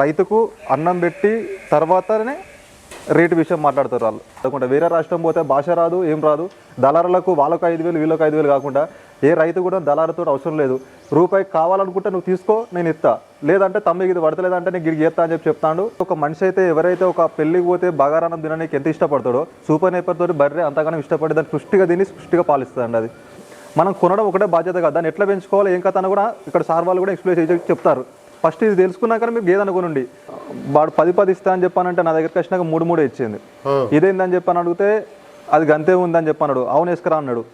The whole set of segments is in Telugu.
రైతుకు అన్నం పెట్టి తర్వాతనే రేటు విషయం మాట్లాడతారు వాళ్ళు. కాకుండా వేరే రాష్ట్రం పోతే భాష రాదు ఏం రాదు. దళారులకు వాళ్ళకు ఐదు వేలు వీళ్ళకి ఐదు వేలు కాకుండా ఏ రైతు కూడా దళారుతో అవసరం లేదు. రూపాయి కావాలనుకుంటే నువ్వు తీసుకో నేను ఇస్తా. లేదంటే తమ్మికి ఇది పడతలేదంటే నేను గిరికి చేస్తా అని చెప్పి చెప్తాడు. ఒక మనిషి అయితే ఎవరైతే ఒక పెళ్ళికి పోతే బగారానం తినడానికి ఎంత ఇష్టపడతాడో సూపర్ నేపర్తో బర్రె అంతగానో ఇష్టపడి దాన్ని పుష్టిగా తిని పుష్టిగా పాలిస్తుందండి అది. మనం కొనడం ఒకటే బాధ్యత కాదు దాన్ని ఎట్లా పెంచుకోవాలి ఏం కథ అని కూడా ఇక్కడ సార్ వాళ్ళు కూడా ఎక్స్ప్లెయిన్ చేసి చెప్తారు. ఫస్ట్ ఇది తెలుసుకున్నాక మీరు గేదె అనుకోనండి. వాడు పది పది ఇస్తా అని చెప్పానంటే నా దగ్గరికి వచ్చినాక మూడు మూడు ఇచ్చింది. ఇదేందని చెప్పని అడిగితే అది గంతే ఉందని చెప్పన్నాడు. అవును వేసుకురా అన్నాడు.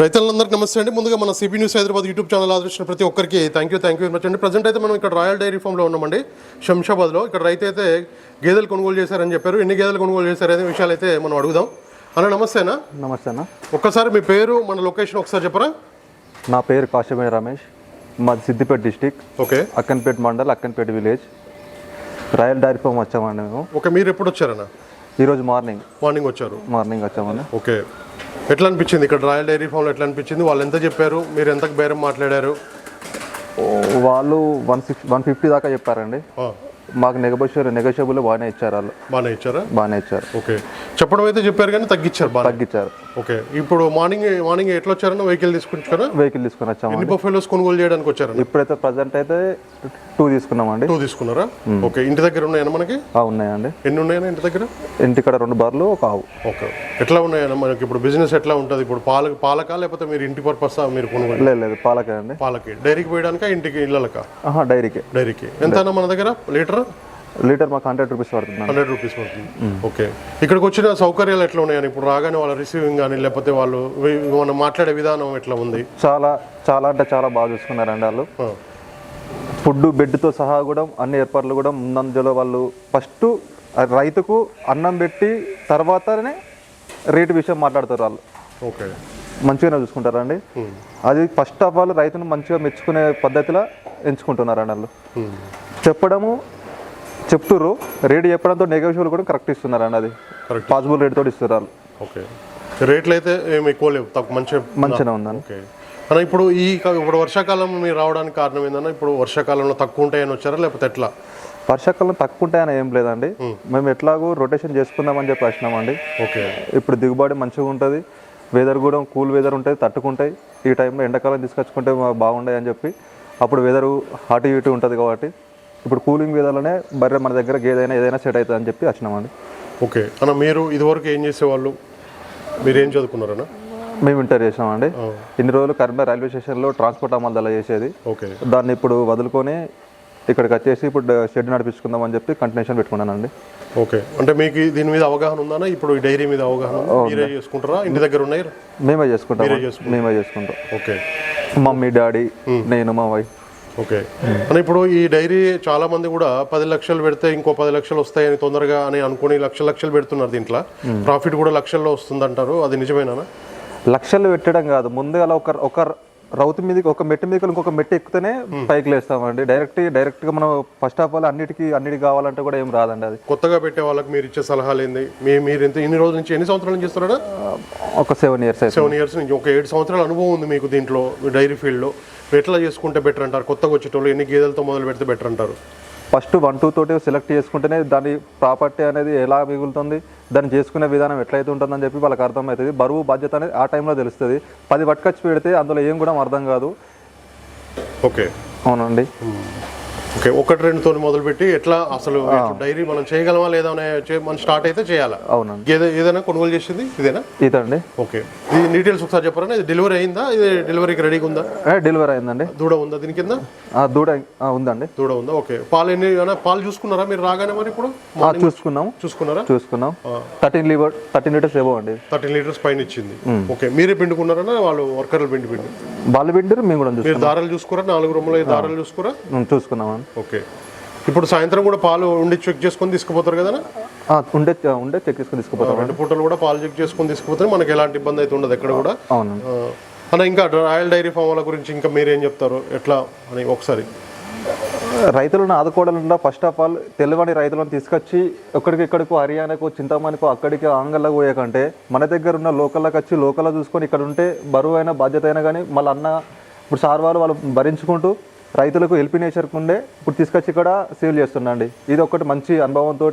రైతులందరికీ నమస్తే అండి. ముందుగా మన CB news Hyderabad YouTube channel ఆదరించిన ప్రతి ఒక్కరికి thank you thank you much అండి. ప్రజెంట్ అయితే మనం ఇక్కడ రాయల్ డైరీ ఫామ్లో ఉన్నామండి. శంషాబాద్లో. ఇక్కడ రైతు అయితే గేదెలు కొనుగోలు చేశారని చెప్పారు. ఎన్ని గేదెలు కొనుగోలు చేశారనే విషయాలు అయితే మనం అడుగుదాం. అన్న. నమస్తేనా నమస్తే అన్న. ఒక్కసారి మీ పేరు మన లొకేషన్ ఒకసారి చెప్పరా? నా పేరు కాశమేణ రమేష్. మాది Siddipet district. Okay. Akkannapet mandal Akkannapet village. Royal dairy farm వచ్చామండి మేము. ఓకే మీరు ఎప్పుడు వచ్చారన్న ఈరోజు మార్నింగ్. మార్నింగ్ వచ్చారు. మార్నింగ్ వచ్చామండి. ఓకే. ఎట్లా అనిపించింది ఇక్కడ రాయల్ డైరీ ఫామ్లో ఎట్లా అనిపించింది వాళ్ళు ఎంత చెప్పారు? మీరు ఎంతకు బేరం మాట్లాడారు? వాళ్ళు వన్ సిక్స్ వన్ ఫిఫ్టీ దాకా చెప్పారండి. మాకు నెగోషియబుల్ నెగోషియబుల్ బాగానే ఇచ్చారు వాళ్ళు. బాగానే ఇచ్చారా? బాగానే ఇచ్చారు. ఓకే. చెప్పడం అయితే చెప్పారు కానీ తగ్గించారు బాగా తగ్గించారు ఓకే. ఇప్పుడు మార్నింగ్ మార్నింగ్ ఎట్లా వచ్చారన్న వెహికల్ తీసుకుంటారా వెహికల్ తీసుకొని వచ్చామండి. ఎన్ని బఫెలోస్ కొనుగోలు చేయడానికి వచ్చారన్న? ఇప్పుడైతే ప్రజెంట్ అయితే టూ తీసుకున్నామండి. టూ తీసుకున్నారా? ఓకే. ఇంటి దగ్గర ఉన్నాయన్న మనకి? ఆ, ఉన్నాయండి. ఎన్ని ఉన్నాయన్న ఇంటి దగ్గర? ఇంటికాడ రెండు బార్లు ఒక ఆవు. ఓకే. ఎట్లా ఉన్నాయన్న మనకి? ఇప్పుడు బిజినెస్ ఎట్లా ఉంటుంది? ఇప్పుడు పాల పాలకా లేకపోతే మీరు ఇంటి పర్పస్ మీరు కొనుగోలు? లేదు లేదు. పాలకే అండి. పాలకి. డైరీకి పోయడానికా ఇంటికి ఇళ్ళలకా? ఆహా డైరీకే. డైరీకి. ఎంత మన దగ్గర? లీటర్? లీటర్? మాకు హండ్రెడ్ రూపీస్ పడుతుంది హండ్రెడ్ రూపీస్ పడుతుంది. ఓకే. ఇక్కడికి వచ్చిన సౌకర్యాలు ఎట్లా ఉన్నాయని ఇప్పుడు రాగానే వాళ్ళ రిసీవింగ్ కానీ లేకపోతే వాళ్ళు మనం మాట్లాడే విధానం ఎట్లా ఉంది చాలా చాలా అంటే చాలా బాగా చూసుకున్నారండి వాళ్ళు. ఆ, ఫుడ్ బెడ్తో సహా కూడా అన్ని ఏర్పాట్లు కూడా ముందంజలో వాళ్ళు ఫస్ట్ రైతుకు అన్నం పెట్టి తర్వాతనే రేటు విషయం మాట్లాడతారు వాళ్ళు. ఓకే. మంచిగానే చూసుకుంటారండి అది ఫస్ట్ ఆఫ్ ఆల్ రైతును మంచిగా మెచ్చుకునే పద్ధతిలో ఎంచుకుంటున్నారండి వాళ్ళు. చెప్పడము చెప్తుర్రు. రేటు చెప్పడంతో నెగోషియబుల్ కూడా కరెక్ట్ ఇస్తున్నారండి అది. Correct. పాసిబుల్ రేట్ తోటి ఇస్తున్నారు. ఓకే. రేట్లు అయితే ఏమి ఎక్కువ లేవు తక్కువ మంచిగా ఓకే. అన్న ఇప్పుడు ఈ ఇప్పుడు వర్షాకాలం మీరు రావడానికి కారణం ఏందన్నా? ఇప్పుడు వర్షాకాలంలో తక్కువ ఉంటాయని వచ్చారా? లేకపోతే ఎట్లా? వర్షాకాలం తక్కువ ఉంటాయని ఏం లేదండి. మేము ఎట్లాగో రొటేషన్ చేసుకుందామని చెప్పి వచ్చినామండి. ఓకే. ఇప్పుడు దిగుబడి మంచిగా ఉంటుంది. వెదర్ కూడా కూల్ వెదర్ ఉంటుంది తట్టుకుంటాయి. ఈ టైంలో ఎండాకాలం తీసుకొచ్చుకుంటే బాగుంటాయి అని చెప్పి అప్పుడు వెదరు అటు ఇటు ఉంటుంది కాబట్టి ఇప్పుడు కూలింగ్ వెదర్లోనే బర్రె మన దగ్గర గేదైనా ఏదైనా సెట్ అవుతుంది అని చెప్పి వచ్చినామండి. ఓకే. అన్న మీరు ఇదివరకు ఏం చేసేవాళ్ళు? మీరు ఏం చదువుకున్నారన్న? మేము ఇంటర్ చేసినామండి. ఇన్ని రోజులు కరీంనగర్ రైల్వే స్టేషన్లో ట్రాన్స్పోర్ట్ అమలు చేసేది. ఓకే. దాన్ని ఇప్పుడు వదులుకొని ఇక్కడికి వచ్చేసి ఇప్పుడు షెడ్ నడిపించుకుందాం అని చెప్పి కంటిన్యూషన్ పెట్టుకున్నానండి. ఓకే. అంటే మీకు దీని మీద అవగాహన ఉందా ఇప్పుడు ఈ డైరీ మీద అవగాహన? మీరే చేసుకుంటారా? ఇంటి దగ్గర ఉన్నాయి? మేమే చేసుకుంటాం. మేమే చేసుకుంటాం. ఓకే. మమ్మీ డాడీ నేను మా వైఫ్. ఓకే. అని ఇప్పుడు ఈ డైరీ చాలా మంది కూడా పది లక్షలు పెడితే ఇంకో పది లక్షలు వస్తాయని తొందరగా అని అనుకుని లక్ష లక్షలు పెడుతున్నారు దీంట్లో. ప్రాఫిట్ కూడా లక్షల్లో వస్తుందంటారు. అది నిజమేనా లక్షలు పెట్టడం కాదు. ముందుగా ఒక ఒక రౌతు మీదకి ఒక మెట్టు మీదకి ఇంకొక మెట్టు ఎక్కితేనే పైకి లేస్తామండి. డైరెక్ట్ డైరెక్ట్గా మనం ఫస్ట్ ఆఫ్ ఆల్ అన్నిటికీ అన్నిటికి కావాలంటే కూడా ఏం రాదండి అది. కొత్తగా పెట్టే వాళ్ళకి మీరు ఇచ్చే సలహాలు ఏంది? మీ మీరు ఇంత ఇన్ని రోజుల నుంచి ఎన్ని సంవత్సరాల నుంచి చేస్తున్నారా? ఒక సెవెన్ ఇయర్స్ సెవెన్ ఇయర్స్ నుంచి ఒక ఏడు సంవత్సరాల అనుభవం ఉంది మీకు దీంట్లో డైరీ ఫీల్డ్లో. ఎట్లా చేసుకుంటే బెటర్ అంటారు? కొత్తగా వచ్చేటోళ్ళు ఎన్ని గేదెలతో మొదలు పెడితే బెటర్ అంటారు? ఫస్ట్ వన్ టూ తోటి సెలెక్ట్ చేసుకుంటేనే దాని ప్రాపర్టీ అనేది ఎలా మిగులుతుంది దాన్ని చేసుకునే విధానం ఎట్లయితే ఉంటుందని చెప్పి వాళ్ళకి అర్థమవుతుంది. బరువు బాధ్యత అనేది ఆ టైంలో తెలుస్తుంది. పది పట్టుకొచ్చి పెడితే అందులో ఏం కూడా అర్థం కాదు. ఓకే అవునండి. ఓకే ఒకటి రెండుతో మొదలుపెట్టి ఎట్లా అసలు డైరీ మనం చేయగలమా లేదా అనే మనం స్టార్ట్ అయితే చేయాలా? అవునండి. ఏదో ఏదైనా కొనుగోలు చేసింది ఇదేనా? ఇదండి. ఓకే ఇది డీటెయిల్స్ ఒకసారి చెప్పరా? ఇది డెలివరీ అయిందా? ఇది డెలివరీకి రెడీగా ఉందా? డెలివరీ అయిందండి. దూడ ఉందా దీని కింద? దూడ ఉందండి. దూడ ఉందా? ఓకే పాలు ఎన్ని పాలు చూసుకున్నారా మీరు రాగానే మరి ఇప్పుడు? చూసుకున్నాం చూసుకున్నారా? చూసుకున్నాం థర్టీన్ లీటర్ థర్టీన్ లీటర్స్ ఏవో అండి. థర్టీన్ లీటర్స్ పైన ఇచ్చింది. ఓకే మీరే పిండుకున్నారా వాళ్ళు వర్కర్లు పిండి పిండి. వాళ్ళు పిండిరు మేము కూడా చూసుకున్నాం. మీరు దారాలు చూసుకురా? నాలుగు రూముల దారాలు చూసుకురా? ఉమ్, చూసుకున్నామండి ఓకే. ఇప్పుడు సాయంత్రం కూడా పాలు ఉండి చెక్ చేసుకొని తీసుకుపోతారు కదా ఉండే ఉండే చెక్ చేసుకుని తీసుకుపోతాం రెండు పూటలు కూడా పాలు చెక్ చేసుకొని తీసుకుపోతే మనకి ఎలాంటి ఇబ్బంది అయితే ఉండదు ఎక్కడ కూడా. అన్న ఇంకా రాయల్ డైరీ ఫామ్ వాళ్ళ గురించి ఇంకా మీరేం చెప్తారు? ఎట్లా అని ఒకసారి. రైతులను ఆదుకోవడంలో ఫస్ట్ ఆఫ్ ఆల్ తెలివని రైతులను తీసుకొచ్చి ఎక్కడికి ఇక్కడికో హర్యానాకో చింతామణికో అక్కడికి ఆంగల్లో పోయేకంటే మన దగ్గర ఉన్న లోకల్లోకి వచ్చి లోకల్లో చూసుకొని ఇక్కడ ఉంటే బరువు అయినా బాధ్యత అయినా కానీ మళ్ళీ అన్న ఇప్పుడు సార్ వాళ్ళు వాళ్ళు భరించుకుంటూ రైతులకు హెల్పీ నేచర్ ఉండే ఇప్పుడు తీసుకొచ్చి ఇక్కడ సేల్ చేస్తుండండి. ఇది ఒకటి మంచి అనుభవంతో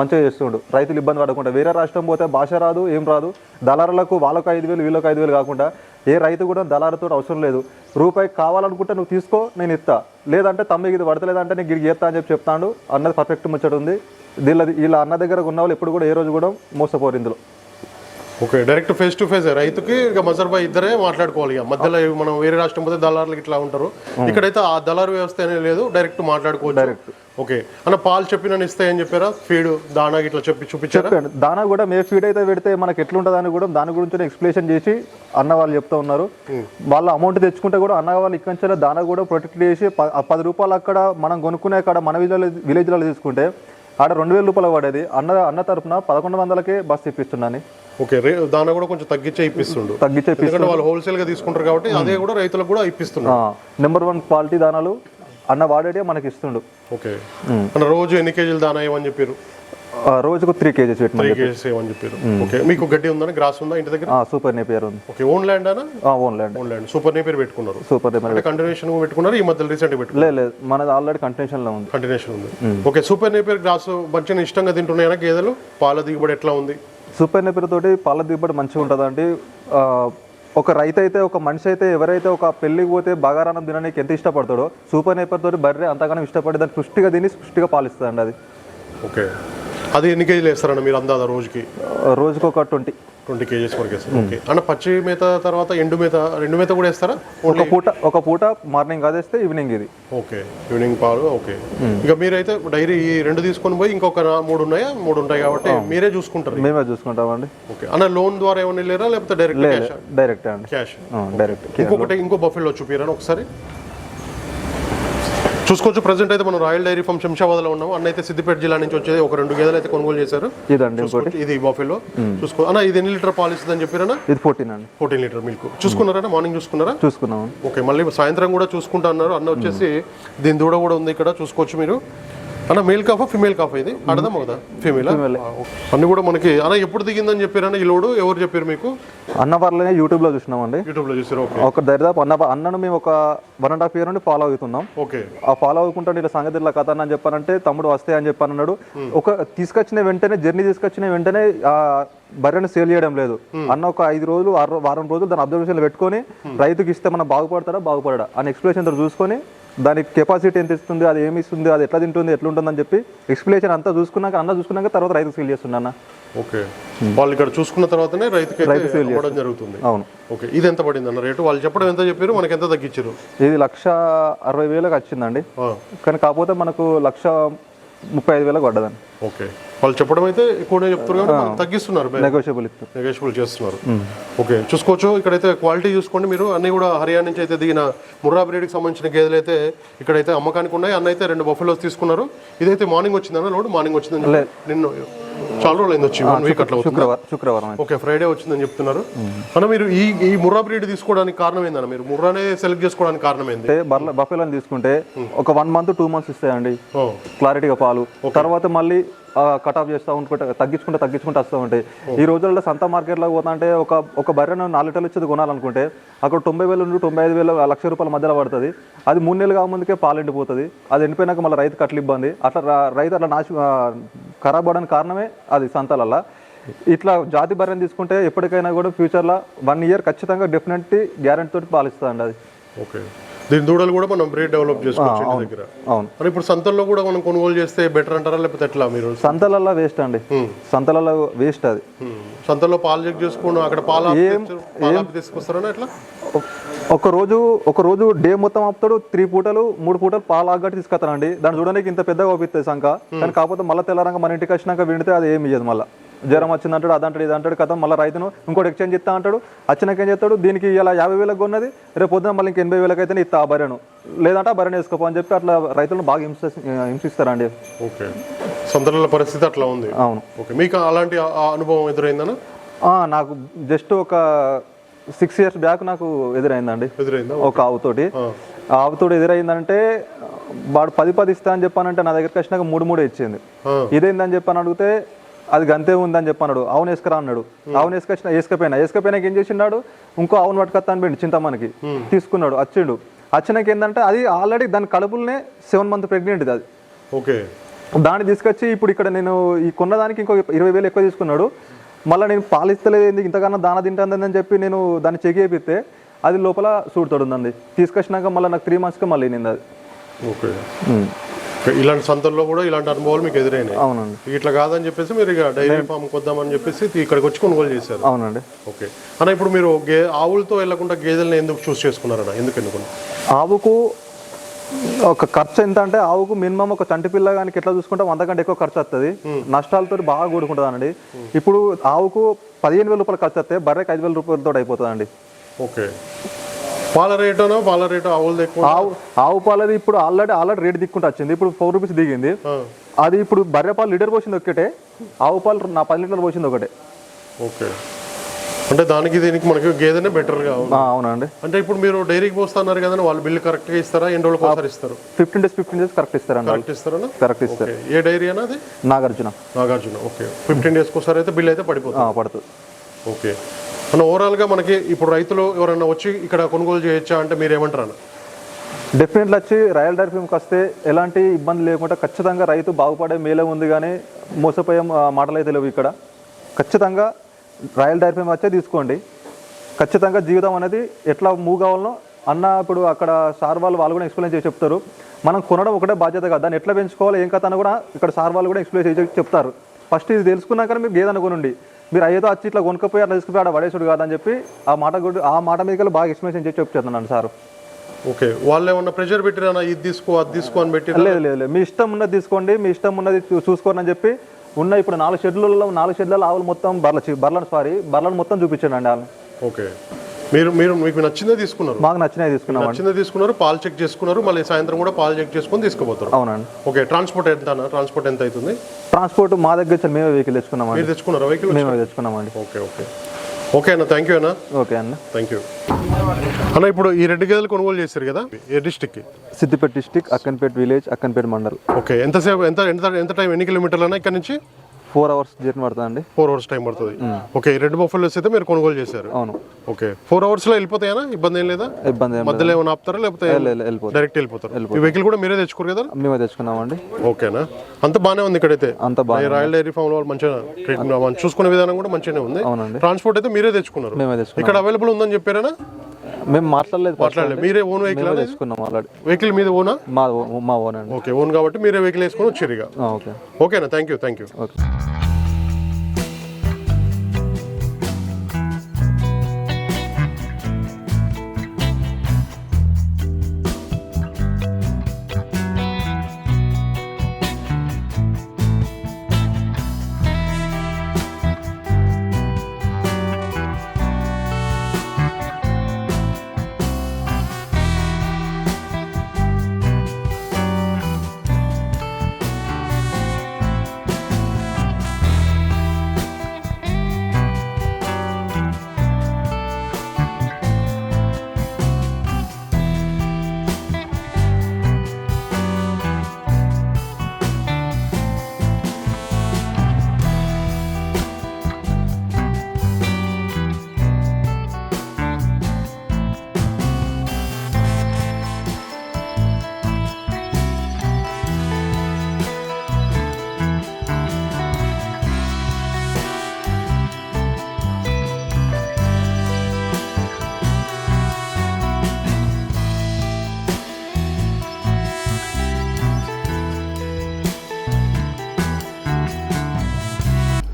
మంచిగా చేస్తుండు. రైతులు ఇబ్బంది పడకుండా. వేరే రాష్ట్రం పోతే భాష రాదు ఏం రాదు. దళారులకు వాళ్ళకు ఐదు వేలు వీళ్ళకి ఐదు వేలు కాకుండా ఏ రైతు కూడా దళారుతో అవసరం లేదు. రూపాయి కావాలనుకుంటే నువ్వు తీసుకో నేను ఇస్తా. లేదంటే తమ్మికి ఇది పడతలేదంటే నేను గిరికి చేస్తా అని చెప్పి చెప్తాడు. అన్నది పర్ఫెక్ట్ ముచ్చట ఉంది. దీనిలో ఇలా అన్న దగ్గర ఉన్న వాళ్ళు ఎప్పుడు కూడా ఏ రోజు కూడా మోసపోరు ఇందులో. Okay direct face to face రైతుకి ఇక మజర్బాయ్ ఇద్దరే మాట్లాడుకోవాలి ఇక. మధ్యలో మనం వేరే రాష్ట్రం పోతే దళారులకు ఇట్లా ఉంటారు. ఇక్కడైతే ఆ దళారు వ్యవస్థ అనేది లేదు డైరెక్ట్ మాట్లాడుకోవచ్చు. Direct. ఓకే. అన్న పాలు చెప్పిన ఇస్తాయని చెప్పారా? ఫీడ్ దానా ఇట్లా చెప్పి చూపించారా? దానా కూడా మే ఫీడ్ అయితే పెడితే మనకి ఎట్లుంటుంది అని కూడా దాని గురించి ఎక్స్ప్లెనేషన్ చేసి అన్న వాళ్ళు చెప్తా ఉన్నారు. వాళ్ళ అమౌంట్ తెచ్చుకుంటే కూడా అన్న వాళ్ళు ఇక్కడి నుంచి దానా కూడా ప్రొటెక్ట్ చేసి పది రూపాయలు అక్కడ మనం కొనుక్కునే అక్కడ మన విలేజ్ విలేజ్లలో తీసుకుంటే ఆడ రెండు వేల రూపాయలు పడేది. అన్న అన్న తరపున పదకొండు వందలకే బస్ ఇప్పిస్తున్నాను ఓకే దానా కూడా కొంచెం తగ్గించే ఇప్పిస్తుండు. తగ్గించే ఎందుకంటే వాళ్ళు హోల్సేల్గా తీసుకుంటారు కాబట్టి అదే కూడా రైతులకు కూడా ఇప్పిస్తున్నారు నెంబర్ వన్ క్వాలిటీ దానాలు అన్న వాడేటే మనకి ఇస్తుండు. ఓకే. అన్న రోజు ఎన్ని కేజీలు దానా ఇవ్వని చెప్పారు ఆ, రోజుకు త్రీ కేజీస్ త్రీ కేజీస్ ఇవ్వని చెప్పారు ఓకే మీకు గడ్డి ఉందని గ్రాస్ ఉందా ఇంటి దగ్గర? సూపర్ నేపియర్ ఉంది. ఓకే ఓన్ ల్యాండ్ అనా? Own land own land super napier పెట్టుకున్నారు. సూపర్ నేపియర్ కంటిన్యూషన్ పెట్టుకున్నారు? ఈ మధ్యలో రీసెంట్ పెట్టుకున్నారు? లేదు మనది ఆల్రెడీ కంటెన్షన్లో ఉంది. కంటిన్యూషన్ ఉంది. ఓకే సూపర్ నేపేర్ గ్రాస్ మంచిగా ఇష్టంగా తింటున్నాయా? గేదెలు పాల దిగుబడి ఎట్లా ఉంది? సూపర్ నేపియర్ తోటి పాల దిగుబడి మంచిగా ఉంటుంది అండి ఒక రైతు అయితే ఒక మనిషి అయితే ఎవరైతే ఒక పెళ్ళికి పోతే బగారానం తినడానికి ఎంత ఇష్టపడతాడో సూపర్ నేపర్ తోటి బర్రె అంతగానో ఇష్టపడి దాన్ని పుష్టిగా తిని పుష్టిగా పాలిస్తుందండి అది. ఓకే. అది ఎన్ని కేజీలు వేస్తారన్న మీరు అందాదా రోజుకి? రోజుకు ఒక ట్వంటీ. ట్వంటీ కేజీస్ వరకు వేస్తారు. ఓకే. అన్న పచ్చి మేత తర్వాత ఎండు మేత రెండు మేత కూడా వేస్తారా? ఒక పూట ఒక పూట మార్నింగ్ కాదేస్తే ఈవినింగ్ ఇది. ఓకే. ఈవినింగ్ పాలు ఓకే. ఇక మీరైతే డైరీ ఈ రెండు తీసుకొని పోయి ఇంకొక మూడు ఉన్నాయా? మూడు ఉంటాయి కాబట్టి మీరే చూసుకుంటారు మేమే చూసుకుంటామండి. ఓకే. అన్న లోన్ ద్వారా ఏమైనా వెళ్ళారా? లేకపోతే డైరెక్ట్ డైరెక్ట్ అండి. క్యాష్. డైరెక్ట్. ఇంకొకటి ఇంకో బఫెల్లో చూపిరా ఒకసారి? చూసుకోవచ్చు. ప్రజెంట్ అయితే మనం రాయల్ డైరీ ఫామ్ శంషాబాద్లో ఉన్నాం. అన్న అయితే సిద్దిపేట జిల్లా నుంచి వచ్చేది ఒక రెండు గేదెలు అయితే కొనుగోలు చేశారు. ఇదండి ఇంకోటి. ఇది బఫెలో చూసుకో అన్న ఇది ఎన్ని లీటర్ పాలు ఇస్తుందని చెప్పారన్నా? ఇది ఫోర్టీన్ అండి. ఫోర్టీన్ లీటర్ మిల్క్ చూసుకున్నారా మార్నింగ్ చూసుకున్నారా? చూసుకున్నాము ఓకే మళ్ళీ సాయంత్రం కూడా చూసుకుంటా అన్నారు. అన్న వచ్చేసి దీని దూడ కూడా ఉంది ఇక్కడ. చూసుకోవచ్చు మీరు. అన్న మేల్ కాఫా ఫిమేల్ కాఫా ఇది? ఆడదా మగదా ఫిమేల్ అన్ని కూడా మనకి అన్న ఎప్పుడు దిగిందని చెప్పారన్న ఈ లోడు? ఎవరు చెప్పారు మీకు? అన్న వాళ్ళనే యూట్యూబ్లో చూసినామండి. యూట్యూబ్లో చూసారు ఒక దరిదాపు అన్న అన్నను మేము ఒక వన్ అండ్ హాఫ్ ఇయర్ నుండి ఫాలో అవుతున్నాం. ఓకే ఆ ఫాలో అవ్వకుంటే ఇలా సంగతి ఇలా కథ అని చెప్పానంటే తమ్ముడు వస్తే అని చెప్పాను అన్నాడు ఒక తీసుకొచ్చిన వెంటనే జర్నీ తీసుకొచ్చిన వెంటనే ఆ బర్రెను సేల్ చేయడం లేదు. అన్న ఒక ఐదు రోజులు వారం రోజులు దాని అబ్జర్వేషన్ పెట్టుకొని రైతుకి ఇస్తే మనం బాగుపడతాడా బాగుపడడా అని ఎక్స్ప్లెనేషన్ చూసుకొని దానికి కెపాసిటీ ఎంత ఇస్తుంది అది ఏమి ఇస్తుంది అది ఎట్లా తింటుంది ఎట్లా ఉంటుందని చెప్పి ఎక్స్ప్లెనేషన్ అంతా చూసుకున్నాక అన్న చూసుకున్నాక తర్వాత రైతు సేల్ చేస్తున్నా ఓకే. వాళ్ళు ఇక్కడ చూసుకున్న తర్వాతనే రైతుకి అయితే అమ్మడం జరుగుతుంది. అవును. ఓకే. ఇది ఎంత పడింది అన్న రేటు? వాళ్ళు చెప్పడం ఎంత చెప్పారు? మనకి ఎంత తగ్గించారు? ఇది లక్ష అరవై వేలకు వచ్చిందండి. కానీ కాకపోతే మనకు లక్ష ముప్పై ఐదు వేలకు పడ్డదండి. ఓకే. వాళ్ళు చెప్పడం అయితే ఎక్కువనే చెప్తారు తగ్గిస్తున్నారు నెగోషియబుల్ చేస్తున్నారు. ఓకే చూసుకోవచ్చు. ఇక్కడైతే క్వాలిటీ చూసుకోండి మీరు. అన్ని కూడా హర్యానా నుంచి అయితే దిగిన ముర్రా బ్రీడ్కి సంబంధించిన గేదెలు అయితే ఇక్కడైతే అమ్మకానికి ఉన్నాయి. అన్న అయితే రెండు బఫెలోస్ తీసుకున్నారు. ఇదైతే మార్నింగ్ వచ్చిందన్న లోడ్? మార్నింగ్ వచ్చిందని నిన్న చాలా రోజులు అయింది వచ్చి వన్ వీక్ అట్లా శుక్రవారం. ఓకే ఫ్రైడే వచ్చిందని చెప్తున్నారు. అన్న మీరు ఈ ఈ ముర్రా బ్రీడ్ తీసుకోవడానికి కారణం ఏందన్న మీరు? ముర్రానే సెలెక్ట్ చేసుకోవడానికి కారణం ఏంది? బఫెలోని తీసుకుంటే ఒక వన్ మంత్ టూ మంత్స్ ఇస్తాయండి. క్లారిటీగా పాలు. తర్వాత మళ్ళీ కట్ ఆఫ్ చేస్తూ ఉంటుంటే తగ్గించుకుంటే తగ్గించుకుంటే వస్తూ ఉంటాయి. ఈ రోజుల్లో సంత మార్కెట్లో పోతా అంటే ఒక ఒక బర్రెను నాలుగు లీటర్లు ఇచ్చేది కొనాలనుకుంటే అక్కడ తొంభై వేల నుండి తొంభై ఐదు వేల లక్ష రూపాయల మధ్యలో పడుతుంది. అది మూడు నెలలు కాకముందుకే పాలు ఎండిపోతుంది అది ఎండిపోయినాక మళ్ళీ రైతు అట్లా ఇబ్బంది. అట్లా రైతు అట్లా నాశ ఖరాబ్ అవడానికి కారణమే అది సంతలల్లా. ఇట్లా జాతి బర్రెని తీసుకుంటే ఎప్పటికైనా కూడా ఫ్యూచర్లో వన్ ఇయర్ ఖచ్చితంగా డెఫినెట్లీ గ్యారెంటీ తోటి పాలిస్తుందండి అది. ఓకే. దీని దూడలు కూడా మనం బ్రీడ్ డెవలప్ చేసుకోవచ్చు దగ్గర. అవును. మరి ఇప్పుడు సంతల్లో కూడా మనం కొనుగోలు చేస్తే బెటర్ అంటారా లేకపోతే ఎట్లా మీరు? సంతలల్లో వేస్ట్ అండి. సంతలలో వేస్ట్ అది. సంతల్లో పాలు చెక్ చేసుకుని అక్కడ పాలు తీసుకొస్తారని ఎట్లా? ఒక రోజు ఒక రోజు డే మొత్తం ఆపుతాడు త్రీ పూటలు మూడు పూటలు పాలు ఆగట్టి తీసుకొస్తానండి దాన్ని చూడడానికి ఇంత పెద్దగా ఓపిస్తుంది సంఖ కానీ కాకపోతే మళ్ళీ తెల్లారంగా మన ఇంటికి వచ్చినాక విండితే అది ఏమి ఇయ్యదు మళ్ళీ. జ్వరం వచ్చిందంటాడు అదంటాడు ఇది అంటాడు కదా మళ్ళీ రైతును ఇంకోటి ఎక్స్చేంజ్ ఇస్తా అంటాడు. వచ్చినాక ఏం చేస్తాడు దీనికి ఇలా యాభై వేలకు కొన్నది రేపు పొద్దున మళ్ళీ ఇంక ఎనభై వేలకు అయితే ఇస్తా ఆ బర్రెను. లేదంటే ఆ బర్రెను వేసుకోపో అని చెప్పి అట్లా రైతులను బాగా హింస హింసిస్తారండి. ఓకే. సంతల పరిస్థితి అట్లా ఉంది. అవును. ఓకే. మీకు అలాంటి అనుభవం ఎదురైందనా? ఆ, నాకు జస్ట్ ఒక సిక్స్ ఇయర్స్ బ్యాక్ నాకు ఎదురైందండి. ఎదురైందా? ఒక ఆవుతోటి. ఆవుతోడు ఎదురైందంటే వాడు పది పది ఇస్తా అని చెప్పానంటే నా దగ్గరికి వచ్చినాక మూడు మూడు ఇచ్చింది. ఇదేందని చెప్పని అడిగితే అది గంతే ఉందని చెప్పన్నాడు అవును వేసుకురా అన్నాడు. అవును వేసుకొచ్చిన వేసుకపోయినా వేసుకపోయినాక ఏం చేసినాడు ఇంకో అవును పట్టుకొస్తా అని పోయిండు చింతమ్మనికి. తీసుకున్నాడు వచ్చిండు వచ్చినాక ఏంటంటే అది ఆల్రెడీ దాని కడుపులనే సెవెన్ మంత్ ప్రెగ్నెంట్ అది. ఓకే. దాన్ని తీసుకొచ్చి ఇప్పుడు ఇక్కడ నేను ఈ కొన్నదానికి ఇంకో ఇరవై వేలు ఎక్కువ తీసుకున్నాడు. మళ్ళీ నేను పాలు ఇస్తలేదు ఏంది ఇంతకన్నా దాన తింటుందని చెప్పి నేను దాన్ని చెక్ చేపిస్తే అది లోపల సూడుతోడు ఉందండి తీసుకొచ్చినాక మళ్ళీ నాకు త్రీ మంత్స్కి మళ్ళీ నింది అది. ఓకే, ఇలాంటి సంతల్లో కూడా ఇలాంటి అనుభవాలు మీకు ఎదురైనాయి. అవునండి. ఇట్లా కాదని చెప్పేసి మీరు ఇక డైరీ ఫామ్ కొద్దామని చెప్పేసి ఇక్కడికి వచ్చి కొనుగోలు చేశారు. అవునండి. ఓకే. అన్న ఇప్పుడు మీరు గే ఆవులతో వెళ్ళకుండా గేదెల్ని ఎందుకు చూస్ చేసుకున్నారన్న? ఎందుకు ఎన్నుకున్నారు ఆవుకు ఒక ఖర్చు ఎంత అంటే ఆవుకు మినిమం ఒక చంటి పిల్లగానికి ఎట్లా చూసుకుంటే వంద కంటే ఎక్కువ ఖర్చు వస్తుంది నష్టాలతో బాగా కూడుకుంటుంది అండి ఇప్పుడు ఆవుకు పదిహేను వేల రూపాయలు ఖర్చు వస్తే బర్రెకి ఐదు వేల రూపాయలతో అయిపోతుందండి. ఓకే. పాల రేటునా పాల రేటు ఆవులది ఎక్కువ ఆవు ఆవు పాలది ఇప్పుడు ఆల్రెడీ ఆల్రెడీ రేట్ దిక్కుంటూ వచ్చింది. ఇప్పుడు ఫోర్ రూపీస్ దిగింది. అది ఇప్పుడు బర్రె పాలు లీటర్ పోసింది ఒకటే ఆవు పాలు నా పది లీటర్లు పోసింది ఒకటే. ఓకే. అంటే దానికి దీనికి మనకి గేదెనే బెటర్గా అవునండి. అంటే ఇప్పుడు మీరు డైరీకి పోస్తున్నారు కదా వాళ్ళు బిల్లు కరెక్ట్గా ఇస్తారా? ఎన్ని రోజులకు ఒకసారి ఇస్తారు? Fifteen days fifteen days correct ఇస్తారండి వాళ్ళు. కరెక్ట్ ఇస్తారా కరెక్ట్ ఇస్తారు. ఏ డైరీ అన్న అది? నాగార్జున. నాగార్జున ఓకే. ఫిఫ్టీన్ డేస్కి ఒకసారి అయితే బిల్ అయితే పడిపోతుంది. పడుతుంది. ఓకే. అన్న ఓవరాల్గా మనకి ఇప్పుడు రైతులు ఎవరైనా వచ్చి ఇక్కడ కొనుగోలు చేయొచ్చా అంటే మీరు ఏమంటారు డెఫినెట్లీ వచ్చి రాయల్ డైరీ వస్తే ఎలాంటి ఇబ్బంది లేకుండా ఖచ్చితంగా రైతు బాగుపడే మేలే ఉంది కానీ మోసపోయే మాటలు అయితే లేవు ఇక్కడ. ఖచ్చితంగా రాయల్ డైరీ ఫామ్ వచ్చే తీసుకోండి. ఖచ్చితంగా జీవితం అనేది ఎట్లా మూవ్ కావాలనో అన్న ఇప్పుడు అక్కడ సార్ వాళ్ళు వాళ్ళు కూడా ఎక్స్ప్లెయిన్ చేసి చెప్తారు. మనం కొనడం ఒకటే బాధ్యత కాదు. దాన్ని ఎట్లా పెంచుకోవాలి ఏం కథ అని కూడా ఇక్కడ సార్ వాళ్ళు కూడా ఎక్స్ప్లెయిన్ చేసి చెప్తారు. ఫస్ట్ ఇది తెలుసుకున్నాక మీరు గేదెను కొనండి మీరు అయ్యేదో వచ్చి ఇట్లా కొనుక్కపోయి అట్లా తీసుకుపోయి ఆడ పడేసుడు కాదని చెప్పి ఆ మాట కూడా ఆ మాట మీద బాగా ఎక్స్ప్లెయిన్ చేసి చెప్తున్నాను సార్. ఓకే వాళ్ళు ఏమన్నా ప్రెషర్ పెట్టిరా ఇది తీసుకో అది తీసుకో అని పెట్టి లేదు లేదు లేదు. మీ ఇష్టం ఉన్నది తీసుకోండి మీ ఇష్టం ఉన్నది చూసుకోండి అని చెప్పి ఉన్న ఇప్పుడు నాలుగు షెడ్లలో నాలుగు షెడ్లలో ఆవులు మొత్తం బర్ల బర్లను సారీ బర్లను మొత్తం చూపించండి అండి వాళ్ళు ఓకే. మీరు మీరు మీకు నచ్చిందే తీసుకున్నారు. మాకు నచ్చినవి తీసుకున్నాం నచ్చిందే తీసుకున్నారు పాలు చెక్ చేసుకున్నారు మళ్ళీ సాయంత్రం కూడా పాలు చెక్ చేసుకొని తీసుకుపోతారు. అవునండి. ఓకే ట్రాన్స్పోర్ట్ ఎంత అన్న ట్రాన్స్పోర్ట్ ఎంత అవుతుంది? ట్రాన్స్పోర్ట్ మా దగ్గర మేమే వెహికల్ తెచ్చుకున్నామండి. మీరు తెచ్చుకున్నారా వెహికల్ మేమే తెచ్చుకున్నామండి. Okay okay. ఓకే అన్న థ్యాంక్ యూ అన్న. ఓకే అన్న. థ్యాంక్ యూ అన్న ఇప్పుడు ఈ రెడ్డి గేదెలు కొనుగోలు చేశారు కదా ఏ డిస్టిక్కి? Siddipet district Akkannapet village Akkannapet mandal. Okay ఎంతసేపు ఎంత ఎంత ఎంత టైం ఎన్ని కిలోమీటర్లు అన్న ఇక్కడ నుంచి? ఫోర్ అవర్స్ జర్నీ పడుతుందండి ఫోర్ అవర్స్ టైం పడుతుంది. ఓకే రెడ్ బఫెలోస్ అయితే మీరు కొనుగోలు చేశారు. అవును. ఓకే ఫోర్ అవర్స్లో వెళ్ళిపోతాయనా? ఇబ్బంది ఏం లేదా? ఇబ్బంది మధ్యలో ఏమైనా ఆపుతారా? లేకపోతే డైరెక్ట్ వెళ్ళిపోతారు? ఈ వెహికల్ కూడా మీరే తెచ్చుకోరు కదా? మేమే తెచ్చుకున్నామండి. ఓకేనా? అంత బాగానే ఉంది ఇక్కడైతే. అంత బాగా రాయల్ డైరీ ఫామ్ వాళ్ళు మంచిగా ట్రీట్మెంట్ చూసుకునే విధానం కూడా మంచిగానే ఉంది. అవునండి. ట్రాన్స్పోర్ట్ అయితే మీరే తెచ్చుకున్నారు. ఇక్కడ అవైలబుల్ ఉందని చెప్పారేనా? మేము మాట్లాడలేదు మాట్లాడలేదు. మీరే ఓన్ వెహికల్ తెచ్చుకున్నాం ఆల్రెడీ. వెహికల్ మీద ఓనా మా మా ఓన్ అండి. ఓకే ఓన్ కాబట్టి మీరే వెహికల్ వేసుకొని వచ్చారు ఇక. ఓకే. ఓకేనా thank you thank you okay